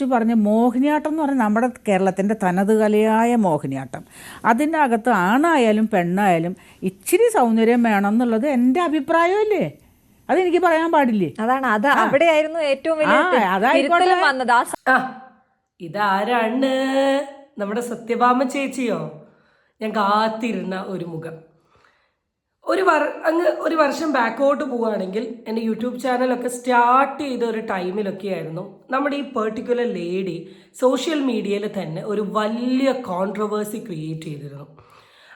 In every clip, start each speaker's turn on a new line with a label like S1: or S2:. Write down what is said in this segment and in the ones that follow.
S1: കുറിച്ച് പറഞ്ഞ് മോഹിനിയാട്ടം എന്ന് പറഞ്ഞാൽ നമ്മുടെ കേരളത്തിന്റെ തനത് കലയായ മോഹിനിയാട്ടം. അതിന്റെ അകത്ത് ആണായാലും പെണ്ണായാലും ഇച്ചിരി സൗന്ദര്യം വേണം എന്നുള്ളത് എന്റെ അഭിപ്രായമല്ലേ? അതെനിക്ക് പറയാൻ പാടില്ലേ?
S2: അതാണ്. അത് അവിടെയായിരുന്നു ഏറ്റവും വലിയ വന്നത്. ആ
S3: ഇതാരാണ് നമ്മുടെ സത്യഭാമ ചേച്ചിയോ? ഞാൻ കാത്തിരുന്ന ഒരു മുഖം. ഒരു വർ അങ്ങ് ഒരു വർഷം ബാക്കോട്ട് പോവുകയാണെങ്കിൽ എന്റെ യൂട്യൂബ് ചാനലൊക്കെ സ്റ്റാർട്ട് ചെയ്ത ഒരു ടൈമിലൊക്കെ ആയിരുന്നു നമ്മുടെ ഈ പെർട്ടിക്കുലർ ലേഡി സോഷ്യൽ മീഡിയയിൽ തന്നെ ഒരു വലിയ കോൺട്രവേഴ്സി ക്രിയേറ്റ് ചെയ്തിരുന്നു.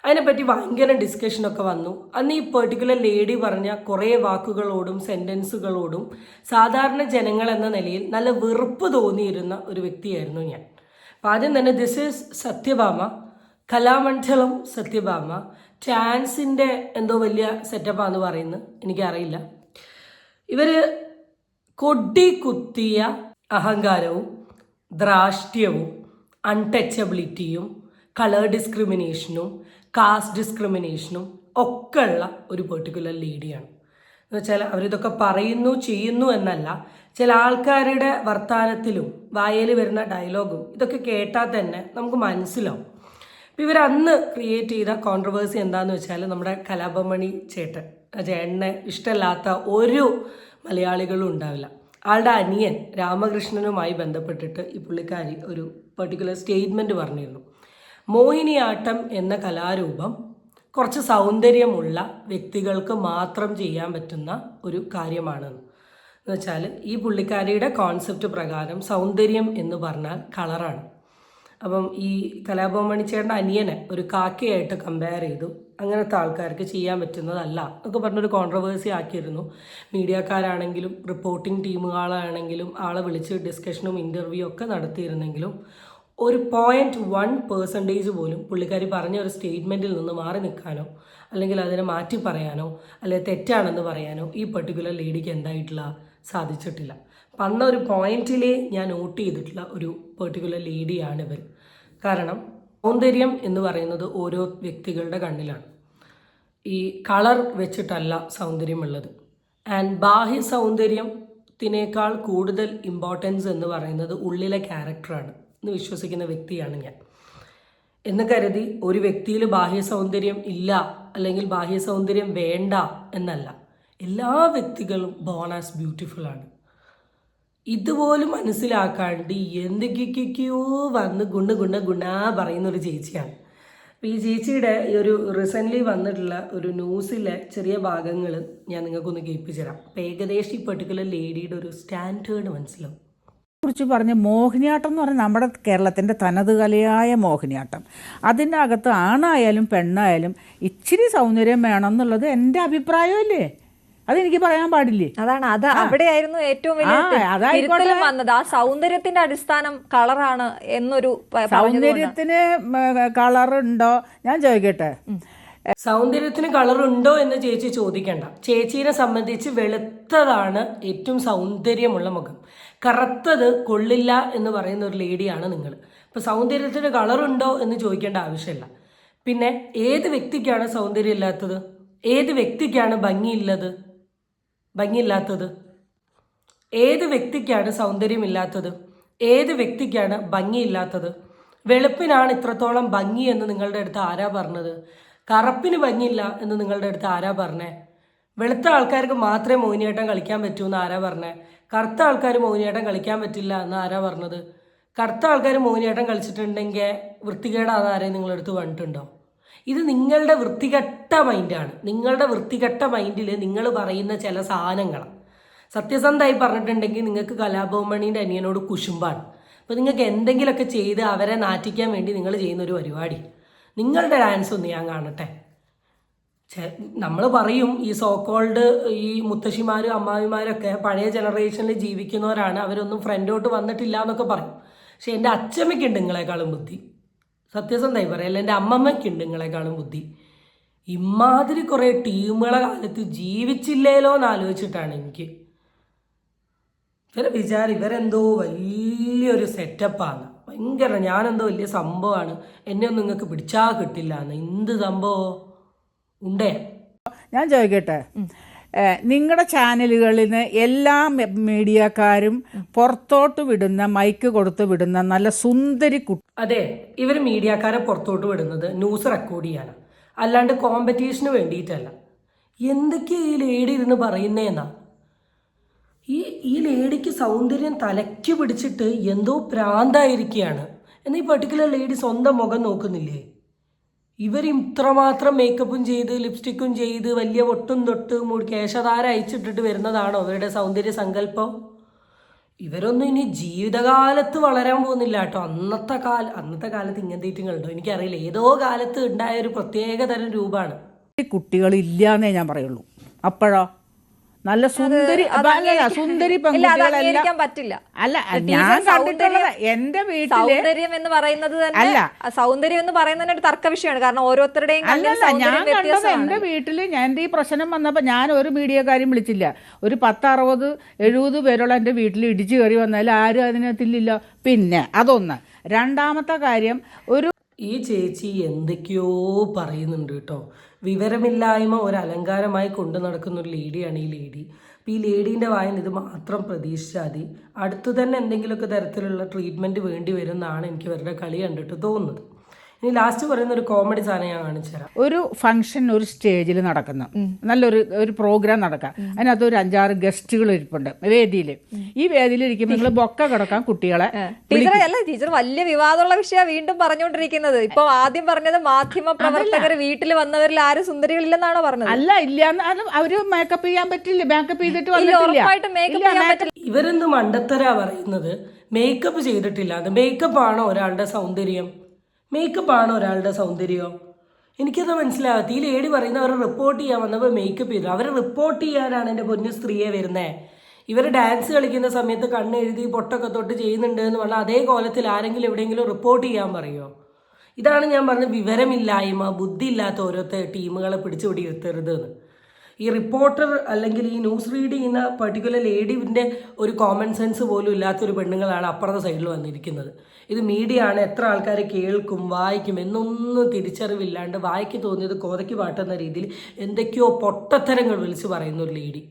S3: അതിനെപ്പറ്റി ഭയങ്കര ഡിസ്കഷനൊക്കെ വന്നു. അന്ന് ഈ പെർട്ടിക്കുലർ ലേഡി പറഞ്ഞ കുറേ വാക്കുകളോടും സെന്റൻസുകളോടും സാധാരണ ജനങ്ങൾ എന്ന നിലയിൽ നല്ല വെറുപ്പ് തോന്നിയിരുന്ന ഒരു വ്യക്തിയായിരുന്നു ഞാൻ. അപ്പം ആദ്യം തന്നെ ദിസ് ഈസ് സത്യഭാമ കലാമണ്ഡലം സത്യഭാമ ചാൻസിന്റെ എന്തോ വലിയ സെറ്റപ്പാന്ന് പറയുന്നത് എനിക്കറിയില്ല. ഇവർ കൊടി കുത്തിയ അഹങ്കാരവും ദ്രാഷ്ട്യവും അൺടച്ചബിലിറ്റിയും കളർ ഡിസ്ക്രിമിനേഷനും കാസ്റ്റ് ഡിസ്ക്രിമിനേഷനും ഒക്കെ ഉള്ള ഒരു പെർട്ടിക്കുലർ ലേഡിയാണ് എന്ന് വെച്ചാൽ അവരിതൊക്കെ പറയുന്നു ചെയ്യുന്നു എന്നല്ല. ചില ആൾക്കാരുടെ വർത്തമാനത്തിലും വായയിൽ വരുന്ന ഡയലോഗും ഇതൊക്കെ കേട്ടാൽ തന്നെ നമുക്ക് മനസ്സിലാവും. ഇവർ അന്ന് ക്രിയേറ്റ് ചെയ്ത കോൺട്രവേഴ്സി എന്താന്ന് വെച്ചാൽ നമ്മുടെ കലാപമണി ചേട്ടൻ ചേട്ടനെ ഇഷ്ടമല്ലാത്ത ഒരു മലയാളികളും ഉണ്ടാവില്ല. ആളുടെ അനിയൻ രാമകൃഷ്ണനുമായി ബന്ധപ്പെട്ടിട്ട് ഈ പുള്ളിക്കാരി ഒരു പെർട്ടിക്കുലർ സ്റ്റേറ്റ്മെന്റ് പറഞ്ഞിരുന്നു. മോഹിനിയാട്ടം എന്ന കലാരൂപം കുറച്ച് സൗന്ദര്യമുള്ള വ്യക്തികൾക്ക് മാത്രം ചെയ്യാൻ പറ്റുന്ന ഒരു കാര്യമാണെന്ന് എന്ന് വെച്ചാൽ ഈ പുള്ളിക്കാരിയുടെ കോൺസെപ്റ്റ് പ്രകാരം സൗന്ദര്യം എന്ന് പറഞ്ഞാൽ കളറാണ് അപ്പം ഈ കലാഭവൻ ചേട്ടന്റെ അനിയനെ ഒരു കാക്കയായിട്ട് കമ്പയർ ചെയ്തു. അങ്ങനത്തെ ആൾക്കാർക്ക് ചെയ്യാൻ പറ്റുന്നതല്ല എന്നൊക്കെ പറഞ്ഞൊരു കോൺട്രവേഴ്സി ആക്കിയിരുന്നു. മീഡിയക്കാരാണെങ്കിലും റിപ്പോർട്ടിംഗ് ടീമുകളാണെങ്കിലും ആളെ വിളിച്ച് ഡിസ്കഷനും ഇന്റർവ്യൂ ഒക്കെ നടത്തിയിരുന്നെങ്കിലും ഒരു പോയിന്റ് വൺ പേഴ്സന്റേജ് പോലും പുള്ളിക്കാരി പറഞ്ഞ ഒരു സ്റ്റേറ്റ്മെന്റിൽ നിന്ന് മാറി നിൽക്കാനോ അല്ലെങ്കിൽ അതിനെ മാറ്റി പറയാനോ അല്ലെങ്കിൽ തെറ്റാണെന്ന് പറയാനോ ഈ പെർട്ടിക്കുലർ ലേഡിക്ക് എന്തായിട്ടില്ല സാധിച്ചിട്ടില്ല. അപ്പം അന്ന ഒരു പോയിന്റിലേ ഞാൻ നോട്ട് ചെയ്തിട്ടുള്ള ഒരു പെർട്ടിക്കുലർ ലേഡിയാണ് ഇവർ കാരണം സൗന്ദര്യം എന്ന് പറയുന്നത് ഓരോ വ്യക്തികളുടെ കണ്ണിലാണ്. ഈ കളർ വെച്ചിട്ടല്ല സൗന്ദര്യമുള്ളത്. ആൻഡ് ബാഹ്യ സൗന്ദര്യത്തിനേക്കാൾ കൂടുതൽ ഇമ്പോർട്ടൻസ് എന്ന് പറയുന്നത് ഉള്ളിലെ ക്യാരക്ടറാണ് എന്ന് വിശ്വസിക്കുന്ന വ്യക്തിയാണ് ഞാൻ. എന്ന് കരുതി ഒരു വ്യക്തിയിൽ ബാഹ്യ സൗന്ദര്യം ഇല്ല അല്ലെങ്കിൽ ബാഹ്യ സൗന്ദര്യം വേണ്ട എന്നല്ല. എല്ലാ വ്യക്തികളും ബോൺ ആസ് ബ്യൂട്ടിഫുൾ ആണ്. ഇതുപോലും മനസ്സിലാക്കാണ്ട് എന്തൊക്കെയൊക്കെയോ വന്ന് ഗുണ്ട ഗുണ്ട ഗുണാ പറയുന്ന ഒരു ചേച്ചിയാണ്. അപ്പോൾ ഈ ചേച്ചിയുടെ ഈ ഒരു റീസെന്റ്ലി വന്നിട്ടുള്ള ഒരു ന്യൂസിലെ ചെറിയ ഭാഗങ്ങൾ ഞാൻ നിങ്ങൾക്കൊന്ന് കേൾപ്പിച്ചു തരാം അപ്പോൾ ഏകദേശം ഈ പെർട്ടിക്കുലർ ലേഡിയുടെ ഒരു സ്റ്റാൻഡേർഡ് മനസ്സിലാവും.
S1: കുറിച്ച് പറഞ്ഞ മോഹിനിയാട്ടം എന്ന് പറഞ്ഞാൽ നമ്മുടെ കേരളത്തിന്റെ തനത് കലയായ മോഹിനിയാട്ടം. അതിന്റെ അകത്ത് ആണായാലും പെണ്ണായാലും ഇച്ചിരി സൗന്ദര്യം വേണം എന്നുള്ളത് എന്റെ അഭിപ്രായമല്ലേ? അതെനിക്ക് പറയാൻ പാടില്ലേ?
S2: അതാണ് അത് അവിടെയായിരുന്നു ഏറ്റവും വലിയ വന്നത്. ആ സൗന്ദര്യത്തിന്റെ അടിസ്ഥാനം കളറാണ് എന്നൊരു.
S1: സൗന്ദര്യത്തിന് കളറുണ്ടോ? ഞാൻ ചോദിക്കട്ടെ.
S3: സൗന്ദര്യത്തിന് കളറുണ്ടോ എന്ന് ചേച്ചി ചോദിക്കണ്ട. ചേച്ചീനെ സംബന്ധിച്ച് വെളുത്തതാണ് ഏറ്റവും സൗന്ദര്യമുള്ള മുഖം. കറുത്തത് കൊള്ളില്ല എന്ന് പറയുന്ന ഒരു ലേഡിയാണ് നിങ്ങൾ. ഇപ്പൊ സൗന്ദര്യത്തിന് കളറുണ്ടോ എന്ന് ചോദിക്കേണ്ട ആവശ്യമില്ല. പിന്നെ ഏത് വ്യക്തിക്കാണ് സൗന്ദര്യം ഇല്ലാത്തത്? ഏത് വ്യക്തിക്കാണ് ഭംഗിയില്ലത്? ഭംഗിയില്ലാത്തത്. ഏത് വ്യക്തിക്കാണ് സൗന്ദര്യമില്ലാത്തത്? ഏത് വ്യക്തിക്കാണ് ഭംഗിയില്ലാത്തത്? വെളുപ്പിനാണ് ഇത്രത്തോളം ഭംഗി എന്ന് നിങ്ങളുടെ അടുത്ത് ആരാ പറഞ്ഞത്? കറുപ്പിന് ഭംഗിയില്ല എന്ന് നിങ്ങളുടെ അടുത്ത് ആരാ പറഞ്ഞേ? വെളുത്ത ആൾക്കാർക്ക് മാത്രമേ മോഹിനിയാട്ടം കളിക്കാൻ പറ്റൂ എന്ന് ആരാ പറഞ്ഞേ? കറുത്ത ആൾക്കാർ മോഹിനിയാട്ടം കളിക്കാൻ പറ്റില്ല എന്ന് ആരാ പറഞ്ഞത്? കറുത്ത ആൾക്കാർ മോഹിനിയാട്ടം കളിച്ചിട്ടുണ്ടെങ്കിൽ വൃത്തികേടാന്ന് ആരെയും നിങ്ങളെടുത്ത് പറഞ്ഞിട്ടുണ്ടോ? ഇത് നിങ്ങളുടെ വൃത്തികെട്ട മൈൻഡാണ്. നിങ്ങളുടെ വൃത്തികെട്ട മൈൻഡിൽ നിങ്ങൾ പറയുന്ന ചില സാധനങ്ങളാണ് സത്യസന്ധമായി പറഞ്ഞിട്ടുണ്ടെങ്കിൽ നിങ്ങൾക്ക് കലാഭവമണീന്റെ അനിയനോട് കുശുമ്പാണ്. അപ്പോൾ നിങ്ങൾക്ക് എന്തെങ്കിലുമൊക്കെ ചെയ്ത് അവരെ നാറ്റിക്കാൻ വേണ്ടി നിങ്ങൾ ചെയ്യുന്ന ഒരു പരിപാടി. നിങ്ങളുടെ ഡാൻസ് ഒന്ന് ഞാൻ കാണട്ടെ. നമ്മൾ പറയും ഈ സോക്കോൾഡ് ഈ മുത്തശ്ശിമാരും അമ്മാവിമാരൊക്കെ പഴയ ജനറേഷനിൽ ജീവിക്കുന്നവരാണ്. അവരൊന്നും ഫ്രണ്ടോട്ട് വന്നിട്ടില്ല എന്നൊക്കെ പറയും. പക്ഷെ എന്റെ അച്ഛമ്മയ്ക്കുണ്ട് നിങ്ങളെക്കാളും ബുദ്ധി. സത്യസന്ധമായി പറയല്ല എന്റെ അമ്മമ്മയ്ക്കുണ്ട് നിങ്ങളെക്കാളും ബുദ്ധി. ഇമാതിരി കുറേ ടീമുകളെ കാലത്ത് ജീവിച്ചില്ലേലോ എന്ന് ആലോചിച്ചിട്ടാണ് എനിക്ക്. ഇവരെ വിചാരം ഇവരെന്തോ വലിയൊരു സെറ്റപ്പാണ്. ഭയങ്കര ഞാനെന്തോ വലിയ സംഭവമാണ്. എന്നെ ഒന്നും നിങ്ങൾക്ക് പിടിച്ചാൽ കിട്ടില്ല എന്ന്. എന്ത് സംഭവം? ഉണ്ടേ?
S1: ഞാൻ ചോദിക്കട്ടെ? നിങ്ങളുടെ ചാനലുകളിൽ എല്ലാ മീഡിയക്കാരും പുറത്തോട്ട് വിടുന്ന മൈക്ക് കൊടുത്ത് വിടുന്ന നല്ല സുന്ദരി കുട്ടി
S3: അതെ ഇവർ മീഡിയക്കാരെ പുറത്തോട്ട് വിടുന്നത് ന്യൂസ് റെക്കോർഡ് ചെയ്യാനാണ് അല്ലാണ്ട് കോമ്പറ്റീഷന് വേണ്ടിയിട്ടല്ല എന്തൊക്കെയാ ഈ ലേഡി ഇരുന്ന് പറയുന്നേന്നാ? ഈ ഈ ലേഡിക്ക് സൗന്ദര്യം തലയ്ക്ക് പിടിച്ചിട്ട് എന്തോ പ്രാന്തായിരിക്കുകയാണ് എന്നാൽ ഈ പർട്ടിക്കുലർ ലേഡി സ്വന്തം മുഖം നോക്കുന്നില്ലേ? ഇവർ ഇത്രമാത്രം മേക്കപ്പും ചെയ്ത് ലിപ്സ്റ്റിക്കും ചെയ്ത് വലിയ ഒട്ടും തൊട്ട് കേശധാര അയച്ചിട്ടിട്ട് വരുന്നതാണോ അവരുടെ സൗന്ദര്യ സങ്കല്പം? ഇവരൊന്നും ഇനി ജീവിതകാലത്ത് വളരാൻ പോകുന്നില്ല കേട്ടോ. അന്നത്തെ കാല അന്നത്തെ കാലത്ത് ഇങ്ങനത്തെ ഉണ്ടോ? എനിക്കറിയില്ല. ഏതോ കാലത്ത് ഉണ്ടായ ഒരു പ്രത്യേക തരം രൂപമാണ്.
S1: കുട്ടികളില്ലാന്നേ ഞാൻ പറയുള്ളൂ. അപ്പോഴോ? നല്ല സുന്ദരി അല്ലല്ല, സുന്ദരി പെൺകുട്ടികളെല്ലാം
S2: പറ്റില്ല.
S1: അല്ല ഞാൻ കണ്ടിട്ടുള്ളത് എന്റെ വീട്ടിൽ
S2: സൗന്ദര്യം എന്ന് പറയുന്നത് തന്നെ
S1: അല്ല.
S2: ആ സൗന്ദര്യം എന്ന് പറയുന്നത് ഒരു തർക്ക വിഷയമാണ്. കാരണം ഓരോരുത്തരുടെയും കണ്ണിൽ
S1: അല്ലല്ല ഞാൻ
S2: സൗന്ദര്യം
S1: കണ്ടത്
S2: എന്റെ
S1: എന്റെ വീട്ടിൽ ഞാൻ ഈ പ്രശ്നം വന്നപ്പോ ഞാൻ ഒരു മീഡിയക്കാരും വിളിച്ചില്ല. ഒരു പത്ത് അറുപത് എഴുപത് പേരോളം എന്റെ വീട്ടിൽ ഇടിച്ചു കയറി വന്നാൽ ആരും അതിനകത്തില്ല പിന്നെ അതൊന്ന്. രണ്ടാമത്തെ കാര്യം ഒരു
S3: ഈ ചേച്ചി എന്തൊക്കെയോ പറയുന്നുണ്ട് കേട്ടോ. വിവരമില്ലായ്മ ഒരു അലങ്കാരമായി കൊണ്ടു നടക്കുന്ന ഒരു ലേഡിയാണ് ഈ ലേഡി. അപ്പോൾ ഈ ലേഡീന്റെ വായന ഇത് മാത്രം പ്രതീക്ഷിച്ചാൽ മതി. അടുത്തു തന്നെ എന്തെങ്കിലുമൊക്കെ തരത്തിലുള്ള ട്രീറ്റ്മെന്റ് വേണ്ടി വരും എന്നാണ് എനിക്ക് ഇവരുടെ കളി കണ്ടിട്ട് തോന്നുന്നത്. ഇനി ലാസ്റ്റ് പറയുന്ന ഒരു കോമഡി സാധനം ഞാൻ കാണിച്ചു തരാം.
S1: ഒരു ഫംഗ്ഷൻ ഒരു സ്റ്റേജിൽ നടക്കുന്നു. നല്ലൊരു ഒരു പ്രോഗ്രാം നടക്കാം. അതിനകത്ത് ഒരു അഞ്ചാറ് ഗസ്റ്റുകൾ ഇരിപ്പുണ്ട്. വേദിയിൽ ഈ വേദിയിൽ ഇരിക്കുമ്പോൾ നിങ്ങൾ ബൊക്ക കിടക്കാൻ കുട്ടികളെ.
S2: ടീച്ചർ അല്ല ടീച്ചർ വലിയ വിവാദമുള്ള വിഷയം വീണ്ടും പറഞ്ഞുകൊണ്ടിരിക്കുന്നത്. ഇപ്പൊ ആദ്യം പറഞ്ഞത് മാധ്യമ പ്രവർത്തകർ വീട്ടിൽ വന്നവരിൽ ആരും സുന്ദരികളില്ലെന്നാണോ പറഞ്ഞത്?
S1: അല്ല ഇല്ല അവർ മേക്കപ്പ് ചെയ്യാൻ പറ്റില്ല. മേക്കപ്പ് ചെയ്തിട്ട്
S2: ഇല്ല
S1: വന്നിട്ടില്ല.
S2: ഉറപ്പായിട്ടും മേക്കപ്പ് ചെയ്യാൻ പറ്റില്ല.
S3: ഇവരെന്ത് മണ്ടത്തരാ പറയുന്നത്? മേക്കപ്പ് ചെയ്തിട്ടില്ല. അത് മേക്കപ്പ് ആണോ ഒരാളുടെ സൗന്ദര്യം? മേക്കപ്പ് ആണോ ഒരാളുടെ സൗന്ദര്യം? എനിക്കത് മനസ്സിലാകത്തി ഈ ലേഡി പറയുന്ന അവർ റിപ്പോർട്ട് ചെയ്യാൻ വന്നപ്പോൾ മേക്കപ്പ് ചെയ്തു. അവർ റിപ്പോർട്ട് ചെയ്യാനാണ് എന്റെ പൊന്നു സ്ത്രീയെ വരുന്നത് ഇവർ ഡാൻസ് കളിക്കുന്ന സമയത്ത് കണ്ണ് എഴുതി പൊട്ടൊക്കെ തൊട്ട് ചെയ്യുന്നുണ്ട് എന്ന് പറഞ്ഞാൽ അതേ കോലത്തിൽ ആരെങ്കിലും എവിടെയെങ്കിലും റിപ്പോർട്ട് ചെയ്യാൻ പറയുമോ ഇതാണ് ഞാൻ പറഞ്ഞത് വിവരമില്ലായ്മ ബുദ്ധി ഇല്ലാത്ത ഓരോരുത്തർ ടീമുകളെ പിടിച്ചുപിടി ഇരുത്തരുത് എന്ന്. ഈ റിപ്പോർട്ടർ അല്ലെങ്കിൽ ഈ ന്യൂസ് റീഡ് ചെയ്യുന്ന പർട്ടിക്കുലർ ലേഡിന്റെ ഒരു കോമൺ സെൻസ് പോലും ഇല്ലാത്തൊരു പെണ്ണുങ്ങളാണ് അപ്പുറത്തെ സൈഡിൽ വന്നിരിക്കുന്നത്. ഇത് മീഡിയ ആണ് എത്ര ആൾക്കാർ കേൾക്കും വായിക്കും എന്നൊന്നും തിരിച്ചറിവില്ലാണ്ട് വായിക്ക് തോന്നിയത് കോതയ്ക്ക് പാട്ടെന്ന രീതിയിൽ എന്തൊക്കെയോ പൊട്ടത്തരങ്ങൾ വിളിച്ച് പറയുന്ന ഒരു ലേഡി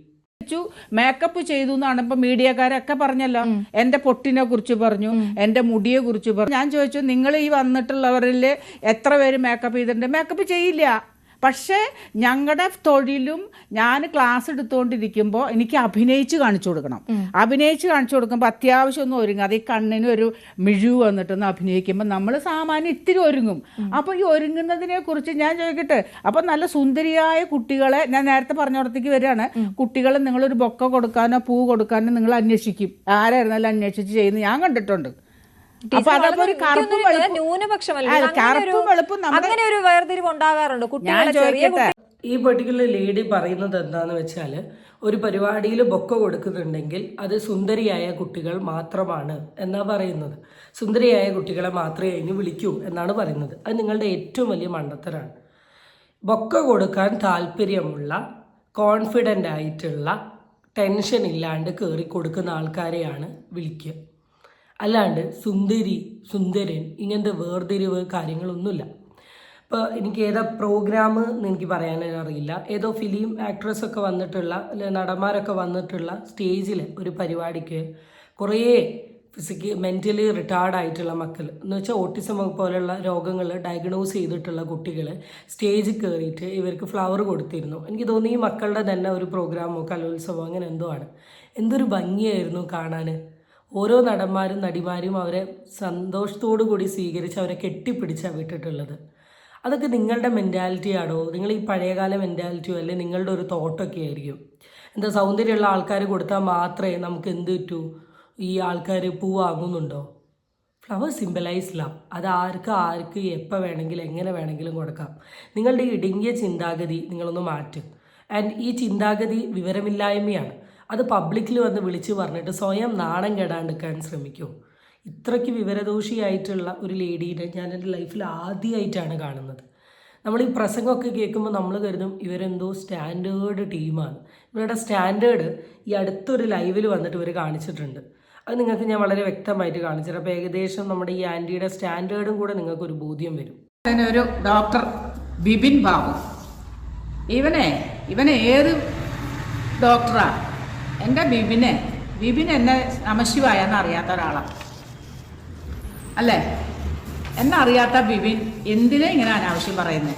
S1: മേക്കപ്പ് ചെയ്തു എന്നാണ് ഇപ്പൊ മീഡിയക്കാരൊക്കെ പറഞ്ഞല്ലോ. എന്റെ പൊട്ടിനെ കുറിച്ച് പറഞ്ഞു എന്റെ മുടിയെ കുറിച്ച് പറഞ്ഞു. ഞാൻ ചോദിച്ചു നിങ്ങൾ ഈ വന്നിട്ടുള്ളവരിൽ എത്ര പേര് മേക്കപ്പ് ചെയ്തിട്ടുണ്ട്? മേക്കപ്പ് ചെയ്യില്ല. പക്ഷേ ഞങ്ങളുടെ തൊഴിലും ഞാൻ ക്ലാസ് എടുത്തുകൊണ്ടിരിക്കുമ്പോൾ എനിക്ക് അഭിനയിച്ച് കാണിച്ചു കൊടുക്കണം. അഭിനയിച്ച് കാണിച്ചു കൊടുക്കുമ്പോൾ അത്യാവശ്യം ഒന്ന് ഒരുങ്ങും. അത് ഈ കണ്ണിന് ഒരു മിഴിവ് വന്നിട്ടൊന്ന് അഭിനയിക്കുമ്പോൾ നമ്മൾ സാമാന്യം ഇത്തിരി ഒരുങ്ങും. അപ്പോൾ ഈ ഒരുങ്ങുന്നതിനെ കുറിച്ച് ഞാൻ ചോദിക്കട്ടെ? അപ്പം നല്ല സുന്ദരിയായ കുട്ടികളെ ഞാൻ നേരത്തെ പറഞ്ഞിടത്തേക്ക് വരികയാണ്. കുട്ടികളെ നിങ്ങളൊരു ബൊക്ക കൊടുക്കാനോ പൂ കൊടുക്കാനോ നിങ്ങൾ അന്വേഷിക്കും. ആരായിരുന്നാലും അന്വേഷിച്ച് ചെയ്യുന്നത് ഞാൻ കണ്ടിട്ടുണ്ട്. അപ്പൊ അതൊക്കെ ഒരു കറുപ്പും
S2: ഇതൊന്നും
S1: വെളുപ്പും
S2: ന്യൂനപക്ഷമല്ല.
S1: ആ,
S2: അങ്ങനെ ഒരു-
S1: കറുപ്പും വെളുപ്പും
S2: അങ്ങനെ ഒരു വേർതിരിവ് ഉണ്ടാകാറുണ്ട് കുട്ടികളെ ചെറിയ
S3: ഈ പെർട്ടിക്കുലർ ലേഡി പറയുന്നത് എന്താന്ന് വെച്ചാൽ ഒരു പരിപാടിയിൽ ബൊക്ക കൊടുക്കുന്നുണ്ടെങ്കിൽ അത് സുന്ദരിയായ കുട്ടികൾ മാത്രമാണ് എന്നാ പറയുന്നത്. സുന്ദരിയായ കുട്ടികളെ മാത്രമേ അതിന് വിളിക്കൂ എന്നാണ് പറയുന്നത്. അത് നിങ്ങളുടെ ഏറ്റവും വലിയ മണ്ടത്തരാണ്. ബൊക്ക കൊടുക്കാൻ താല്പര്യമുള്ള കോൺഫിഡന്റ് ആയിട്ടുള്ള ടെൻഷൻ ഇല്ലാണ്ട് കയറി കൊടുക്കുന്ന ആൾക്കാരെയാണ് വിളിക്കുക. അല്ലാണ്ട് സുന്ദരി സുന്ദരൻ ഇങ്ങനത്തെ വേർതിരിവ് കാര്യങ്ങളൊന്നുമില്ല. ഇപ്പോൾ എനിക്ക് ഏതാ പ്രോഗ്രാം എന്ന് എനിക്ക് പറയാനറിയില്ല ഏതോ ഫിലിം ആക്ട്രസ് ഒക്കെ വന്നിട്ടുള്ള നടന്മാരൊക്കെ വന്നിട്ടുള്ള സ്റ്റേജിൽ ഒരു പരിപാടിക്ക് കുറേ ഫിസിക്കലി മെന്റലി റിട്ടയർഡ് ആയിട്ടുള്ള മക്കൾ എന്ന് വെച്ചാൽ ഓട്ടിസം പോലെയുള്ള രോഗങ്ങൾ ഡയഗ്നോസ് ചെയ്തിട്ടുള്ള കുട്ടികൾ സ്റ്റേജിൽ കയറിയിട്ട് ഇവർക്ക് ഫ്ലവർ കൊടുത്തിരുന്നു. എനിക്ക് തോന്നി ഈ മക്കളുടെ തന്നെ ഒരു പ്രോഗ്രാമോ കലോത്സവമോ അങ്ങനെ എന്തോ ആണ്. എന്തൊരു ഭംഗിയായിരുന്നു കാണാൻ ഓരോ നടന്മാരും നടിമാരും അവരെ സന്തോഷത്തോടു കൂടി സ്വീകരിച്ച് അവരെ കെട്ടിപ്പിടിച്ചാണ് വിട്ടിട്ടുള്ളത്. അതൊക്കെ നിങ്ങളുടെ മെന്റാലിറ്റി ആണോ? നിങ്ങൾ ഈ പഴയകാല മെന്റാലിറ്റിയോ അല്ലെ നിങ്ങളുടെ ഒരു തോട്ടൊക്കെ ആയിരിക്കും. എന്താ സൗന്ദര്യമുള്ള ആൾക്കാർ കൊടുത്താൽ മാത്രമേ നമുക്ക് എന്ത് പറ്റൂ? ഈ ആൾക്കാർ പൂ വാങ്ങുന്നുണ്ടോ? ഫ്ലവർ സിംബലൈസ് ലവ് അത് ആർക്ക് ആർക്ക് എപ്പോൾ വേണമെങ്കിലും എങ്ങനെ വേണമെങ്കിലും കൊടുക്കാം. നിങ്ങളുടെ ഇടുങ്ങിയ ചിന്താഗതി നിങ്ങളൊന്ന് മാറ്റും. ആൻഡ് ഈ ചിന്താഗതി വിവരമില്ലായ്മയാണ്. അത് പബ്ലിക്കിൽ വന്ന് വിളിച്ച് പറഞ്ഞിട്ട് സ്വയം നാണം കെടാണ്ടിക്കാൻ ശ്രമിക്കൂ. ഇത്രയ്ക്ക് വിവരദോഷിയായിട്ടുള്ള ഒരു ലേഡീനെ ഞാൻ എന്റെ ലൈഫിൽ ആദ്യമായിട്ടാണ് കാണുന്നത്. നമ്മൾ ഈ പ്രസംഗമൊക്കെ കേൾക്കുമ്പോൾ നമ്മൾ കരുതും ഇവരെന്തോ സ്റ്റാൻഡേർഡ് ടീമാണ് ഇവരുടെ സ്റ്റാൻഡേർഡ് ഈ അടുത്തൊരു ലൈവിൽ വന്നിട്ട് ഇവർ കാണിച്ചിട്ടുണ്ട്. അത് നിങ്ങൾക്ക് ഞാൻ വളരെ വ്യക്തമായിട്ട് കാണിച്ചിട്ട് അപ്പോൾ ഏകദേശം നമ്മുടെ ഈ ആന്റിയുടെ സ്റ്റാൻഡേർഡും കൂടെ നിങ്ങൾക്കൊരു ബോധ്യം വരും.
S1: ഒരു ഡോക്ടർ ബിപിൻ ബാബു. ഇവനെ ഇവനെ ഏത് ഡോക്ടറാ എന്റെ ബിബിനെ ബിബിൻ എന്നെ നമശിവായെന്ന് അറിയാത്ത ഒരാളാണ് അല്ലേ? എന്നറിയാത്ത ബിബിൻ എന്തിനാ ഇങ്ങനെ അനാവശ്യം പറയുന്നത്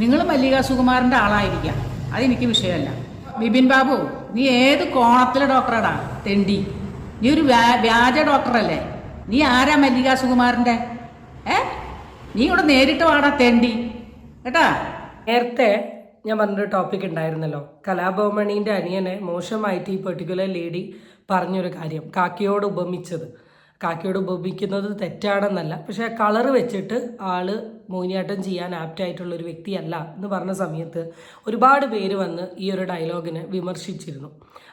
S1: നിങ്ങൾ മല്ലിക സുകുമാറിന്റെ ആളായിരിക്കാം. അതെനിക്ക് വിഷയമല്ല. ബിബിൻ ബാബു നീ ഏത് കോണത്തിലെ ഡോക്ടറാടാ? തെണ്ടി. നീ ഒരു വ്യാ- വ്യാജ ഡോക്ടറല്ലേ? നീ ആരാ മല്ലിക സുകുമാറിന്റെ ഏ? നീ ഇവിടെ നേരിട്ട് വാടാ തെണ്ടി. കേട്ടാ?
S3: നേരത്തെ ഞാൻ പറഞ്ഞൊരു ടോപ്പിക് ഉണ്ടായിരുന്നല്ലോ കലാഭവമണീന്റെ അനിയനെ മോശമായിട്ട് ഈ പെർട്ടിക്കുലർ ലേഡി പറഞ്ഞൊരു കാര്യം കാക്കിയോട് ഉപമിച്ചത്. കാക്കിയോട് ഉപമിക്കുന്നത് തെറ്റാണെന്നല്ല. പക്ഷേ ആ കളറ് വെച്ചിട്ട് ആൾ മോഹിനിയാട്ടം ചെയ്യാൻ ആപ്റ്റ് ആയിട്ടുള്ള ഒരു വ്യക്തിയല്ല എന്ന് പറഞ്ഞ സമയത്ത് ഒരുപാട് പേര് വന്ന് ഈ ഒരു ഡയലോഗിനെ വിമർശിച്ചിരുന്നു.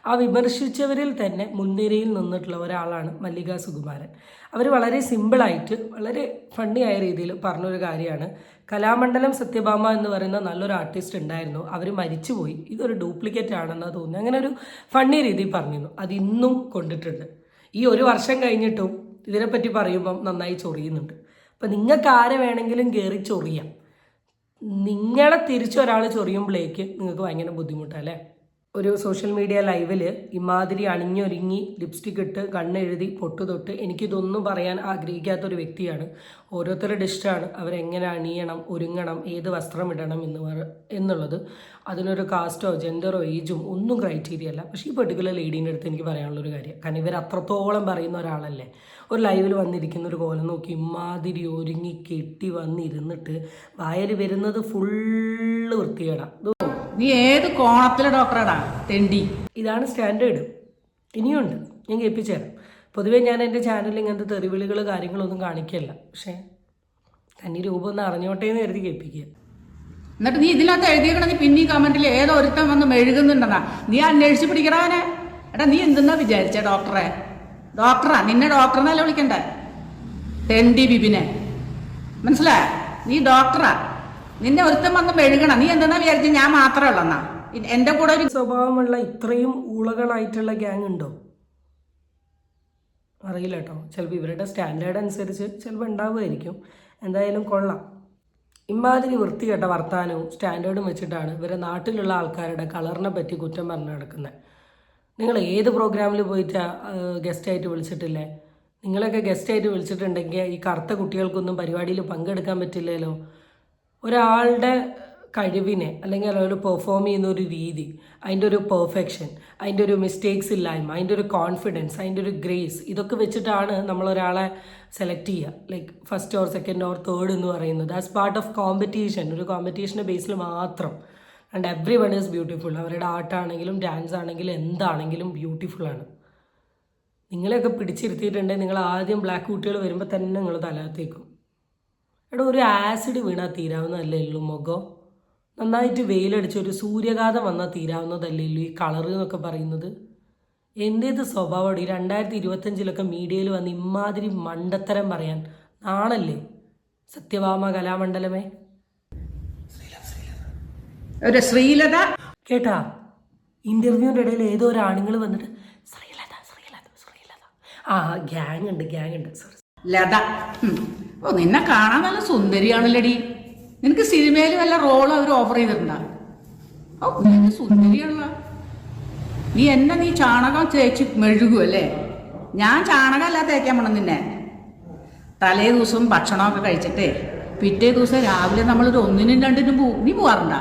S3: ആ വിമർശിച്ചവരിൽ തന്നെ മുൻനിരയിൽ നിന്നിട്ടുള്ള ഒരാളാണ് മല്ലിക സുകുമാരൻ. അവർ വളരെ സിമ്പിളായിട്ട് വളരെ ഫണ്ണി ആയ രീതിയിൽ പറഞ്ഞൊരു കാര്യമാണ്. കലാമണ്ഡലം സത്യഭാമ എന്ന് പറയുന്ന നല്ലൊരു ആർട്ടിസ്റ്റ് ഉണ്ടായിരുന്നു. അവർ മരിച്ചുപോയി. ഇതൊരു ഡ്യൂപ്ലിക്കേറ്റ് ആണെന്ന് തോന്നുന്നു. അങ്ങനെ ഒരു ഫണ്ണി രീതിയിൽ പറഞ്ഞിരുന്നു. അത് ഇന്നും കൊണ്ടിട്ടുണ്ട്. ഈ ഒരു വർഷം കഴിഞ്ഞിട്ടും ഇതിനെപ്പറ്റി പറയുമ്പം നന്നായി ചൊറിയുന്നുണ്ട്. അപ്പം നിങ്ങൾക്ക് ആരെ വേണമെങ്കിലും കയറി ചൊറിയാം. നിങ്ങളെ തിരിച്ചൊരാൾ ചൊറിയുമ്പോഴേക്ക് നിങ്ങൾക്ക് ഭയങ്കര ബുദ്ധിമുട്ടല്ലേ ഒരു സോഷ്യൽ മീഡിയ ലൈവിൽ ഇമാതിരി അണിഞ്ഞൊരുങ്ങി ലിപ്സ്റ്റിക് ഇട്ട് കണ്ണെഴുതി പൊട്ടു തൊട്ട് എനിക്കിതൊന്നും പറയാൻ ആഗ്രഹിക്കാത്ത ഒരു വ്യക്തിയാണ്. ഓരോരുത്തരുടെ ഇഷ്ടമാണ് അവരെങ്ങനെ അണിയണം ഒരുങ്ങണം ഏത് വസ്ത്രം ഇടണം എന്ന് എന്നുള്ളത്. അതിനൊരു കാസ്റ്റോ ജെൻഡറോ ഏജും ഒന്നും ക്രൈറ്റീരിയ അല്ല പക്ഷേ ഈ പെർട്ടിക്കുലർ ലേഡീന്റെ അടുത്ത് എനിക്ക് പറയാനുള്ളൊരു കാര്യം. കാരണം ഇവർ അത്രത്തോളം പറയുന്ന ഒരാളല്ലേ. ഒരു ലൈവിൽ വന്നിരിക്കുന്ന ഒരു കോലം നോക്കി ഇമാതിരി ഒരുങ്ങി കെട്ടി വന്നിരുന്നിട്ട് വായൽ വരുന്നത് ഫുള്ള് വൃത്തികേടാ. ഇത്
S1: നീ ഏത് കോണത്തിലെ ഡോക്ടറാടാ? തെണ്ടി.
S3: ഇതാണ് സ്റ്റാൻഡേർഡ്. ഇനിയുണ്ട്. ഞാൻ കേൾപ്പിച്ചു തരാം പൊതുവേ ഞാൻ എന്റെ ചാനലിൽ ഇങ്ങനത്തെ തെറിവിളികൾ കാര്യങ്ങളൊന്നും കാണിക്കില്ല. പക്ഷേ തന്നെ രൂപം ഒന്ന് അറിഞ്ഞോട്ടെ എന്ന് കരുതി കേൾപ്പിക്കുക.
S1: എന്നിട്ട് നീ ഇതിനകത്ത് എഴുതിയിരിക്കണം നീ പിന്നെ ഈ കമന്റിൽ ഏതോ ഒരുത്തൻ വന്ന് മെഴുകുന്നുണ്ടെന്നാ. നീ അന്വേഷിച്ച് പിടിക്കണവനെ എടാ നീ എന്തെന്നാ വിചാരിച്ച ഡോക്ടറെ? ഡോക്ടറാ. നിന്നെ ഡോക്ടറെന്നല്ലേ വിളിക്കണ്ടേ? തെണ്ടി ബിബിനെ. മനസ്സിലായ? നീ ഡോക്ടറാ. നിന്നെ ഒരുത്തം വന്ന് മെഴുകണം. നീ എന്തെന്നാ വിചാരിച്ചു? ഞാൻ മാത്രമേ ഉള്ളെന്നാ എന്റെ കൂടെ ഒരു
S3: സ്വഭാവമുള്ള ഇത്രയും ഊളകളായിട്ടുള്ള ഗ്യാങ് ഉണ്ടോ? അറിയില്ല കേട്ടോ. ചിലപ്പോൾ ഇവരുടെ സ്റ്റാൻഡേർഡ് അനുസരിച്ച് ചിലപ്പോൾ ഉണ്ടാവുമായിരിക്കും. എന്തായാലും കൊള്ളാം. ഇമാതിരി വൃത്തികെട്ട വർത്താനവും സ്റ്റാൻഡേർഡും വെച്ചിട്ടാണ് ഇവരെ നാട്ടിലുള്ള ആൾക്കാരുടെ കളറിനെ പറ്റി കുറ്റം പറഞ്ഞു നടക്കുന്നത് നിങ്ങൾ ഏത് പ്രോഗ്രാമിൽ പോയിട്ട് ഗസ്റ്റായിട്ട് വിളിച്ചിട്ടില്ലേ? നിങ്ങളൊക്കെ ഗസ്റ്റായിട്ട് വിളിച്ചിട്ടുണ്ടെങ്കിൽ ഈ കറുത്ത കുട്ടികൾക്കൊന്നും പരിപാടിയിൽ പങ്കെടുക്കാൻ പറ്റില്ലല്ലോ. ഒരാളുടെ കഴിവിനെ അല്ലെങ്കിൽ അയാൾ പെർഫോം ചെയ്യുന്ന ഒരു രീതി അതിന്റെ ഒരു പെർഫെക്ഷൻ അതിന്റെ ഒരു മിസ്റ്റേക്സ് ഇല്ലായ്മ അതിന്റെ ഒരു കോൺഫിഡൻസ് അതിന്റെ ഒരു ഗ്രേസ് ഇതൊക്കെ വെച്ചിട്ടാണ് നമ്മൾ ഒരാളെ സെലക്ട് ചെയ്യുക. Like first or second or third എന്ന് പറയുന്നത്. ആസ് പാർട്ട് ഓഫ് കോമ്പറ്റീഷൻ ഒരു കോമ്പറ്റീഷന്റെ ബേസിൽ മാത്രം. And every one is beautiful അവരുടെ ആർട്ടാണെങ്കിലും ഡാൻസ് ആണെങ്കിലും എന്താണെങ്കിലും ബ്യൂട്ടിഫുള്ളാണ് നിങ്ങളെയൊക്കെ പിടിച്ചിരുത്തിയിട്ടുണ്ടെങ്കിൽ നിങ്ങൾ ആദ്യം ബ്ലാക്ക് കുട്ടികൾ വരുമ്പോൾ തന്നെ നിങ്ങൾ തലകത്തേക്കും. എടാ ഒരു ആസിഡ് വീണാൽ തീരാവുന്നതല്ലേ ഉള്ളൂ മുഖം. നന്നായിട്ട് വെയിലടിച്ച് ഒരു സൂര്യഘാതം വന്നാൽ തീരാവുന്നതല്ലേ ഉള്ളൂ ഈ കളറ് എന്നൊക്കെ പറയുന്നത്. എന്തേത് സ്വഭാവമാണ് ഈ രണ്ടായിരത്തി ഇരുപത്തഞ്ചിലൊക്കെ മീഡിയയിൽ വന്ന് ഇമാതിരി മണ്ടത്തരം പറയാൻ. നാണല്ലേ? സത്യഭാമ കലാമണ്ഡലമേ.
S1: ഒരു ശ്രീലത.
S3: കേട്ടാ ഇന്റർവ്യൂവിന്റെ ഇടയിൽ ഏതോ ഒരു ആണുങ്ങൾ വന്നിട്ട് ശ്രീലത ശ്രീലത ശ്രീലത. ആ ഗ്യാങ് ഉണ്ട് ഗ്യാങ് ഉണ്ട്.
S1: ലത. ഓ നിന്നെ കാണാൻ നല്ല സുന്ദരിയാണല്ലടി. നിനക്ക് സിനിമയിൽ വല്ല റോൾ അവർ ഓഫർ ചെയ്തിട്ടുണ്ടാ? ഓ നീ എന്നെ നീ ചാണകം തേച്ച് മെഴുകുമല്ലേ ഞാൻ ചാണകമല്ല തേക്കാൻ പോണം നിന്നെ. തലേ ദിവസം ഭക്ഷണമൊക്കെ കഴിച്ചിട്ടേ പിറ്റേ ദിവസം രാവിലെ നമ്മളൊരു ഒന്നിനും രണ്ടിനും പോവും നീ പോവാറുണ്ടാ?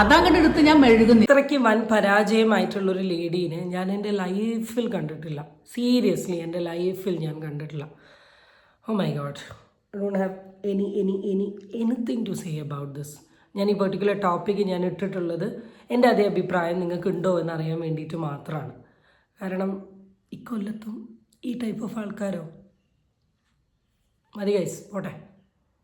S1: അതങ്ങോട്ട് എടുത്ത് ഞാൻ മെഴുകുന്നു.
S3: ഇത്രയ്ക്ക് വൻ പരാജയമായിട്ടുള്ളൊരു ലേഡീനെ ഞാൻ എന്റെ ലൈഫിൽ കണ്ടിട്ടില്ല. സീരിയസ്ലി എന്റെ ലൈഫിൽ ഞാൻ കണ്ടിട്ടില്ല. ഓ my god I don't have any any any anything to say about this ഞാൻ ഈ പെർട്ടിക്കുലർ ടോപ്പിക്ക് ഞാൻ ഇട്ടിട്ടുള്ളത് എന്റെ അതേ അഭിപ്രായം നിങ്ങൾക്ക് ഉണ്ടോ എന്നറിയാൻ വേണ്ടിയിട്ട് മാത്രമാണ്. കാരണം ഇക്കൊല്ലത്തും ഈ ടൈപ്പ് ഓഫ് ആൾക്കാരോ? മതി ഗൈസ് പോട്ടെ.